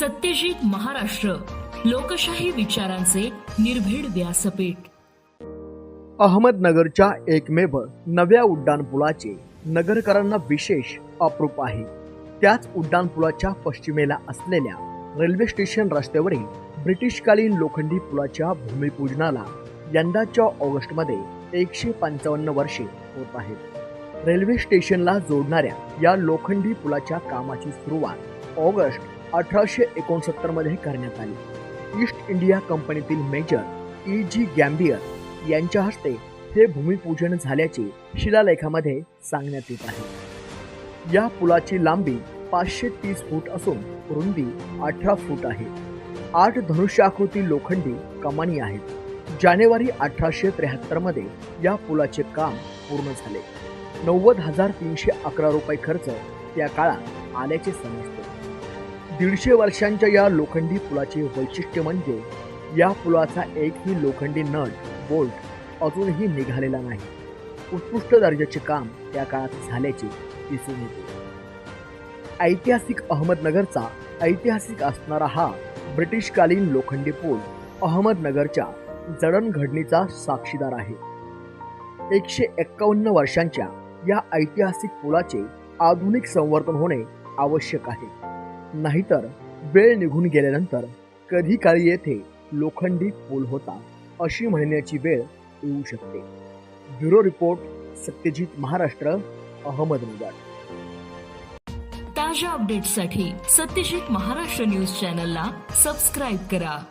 सत्यजित महाराष्ट्र लोकशाही विचारांचे निर्भीड व्यासपीठ. अहमदनगरच्या एकमेव नव्या उड्डाणपुलाचे नगरकरांना विशेष अप्रूप आहे. त्याच उड्डाणपुलाच्या पश्चिमेला असलेल्या रेल्वे स्टेशन रस्त्यावरील ब्रिटिशकालीन लोखंडी पुलाच्या भूमिपूजनाला यंदाच्या ऑगस्टमध्ये एकशे पंचावन्न वर्षे होत आहेत. रेल्वे स्टेशनला जोडणाऱ्या या लोखंडी पुलाच्या कामाची सुरुवात ऑगस्ट अठराशे एकोणसत्तरमध्ये करण्यात आली. ईस्ट इंडिया कंपनीतील मेजर ई जी गॅम्बियर यांच्या हस्ते हे भूमिपूजन झाल्याचे शिलालेखामध्ये सांगण्यात येत आहे. या पुलाची लांबी पाचशे तीस फूट असून रुंदी अठरा फूट आहे. आठ धनुष्याकृती लोखंडी कमानी आहेत. जानेवारी अठराशे त्र्याहत्तरमध्ये या पुलाचे काम पूर्ण झाले. नव्वद हजार तीनशे अकरा रुपये खर्च त्या काळात आल्याचे समजते. दीडशे वर्षांच्या या लोखंडी पुलाचे वैशिष्ट्य म्हणजे या पुलाचा एकही लोखंडी नट बोल्ट अजूनही निघालेला नाही. उत्कृष्ट दर्जाचे काम त्या काळात झाल्याचे दिसून येते. ऐतिहासिक अहमदनगरचा ऐतिहासिक असणारा हा ब्रिटिशकालीन लोखंडी पूल अहमदनगरच्या जडणघडणीचा साक्षीदार आहे. एकशे एक्कावन्न वर्षांच्या या ऐतिहासिक पुलाचे आधुनिक संवर्धन होणे आवश्यक आहे. नाहीतर वेळ निघून गेल्यानंतर कधी काळी येथे लोखंडी पूल होता अशी म्हणण्याची वेळ येऊ शकते. Bureau report Satyajit Maharashtra Ahmednagar. ताज्या अपडेट्ससाठी सत्यजित महाराष्ट्र न्यूज चॅनलला सबस्क्राईब करा.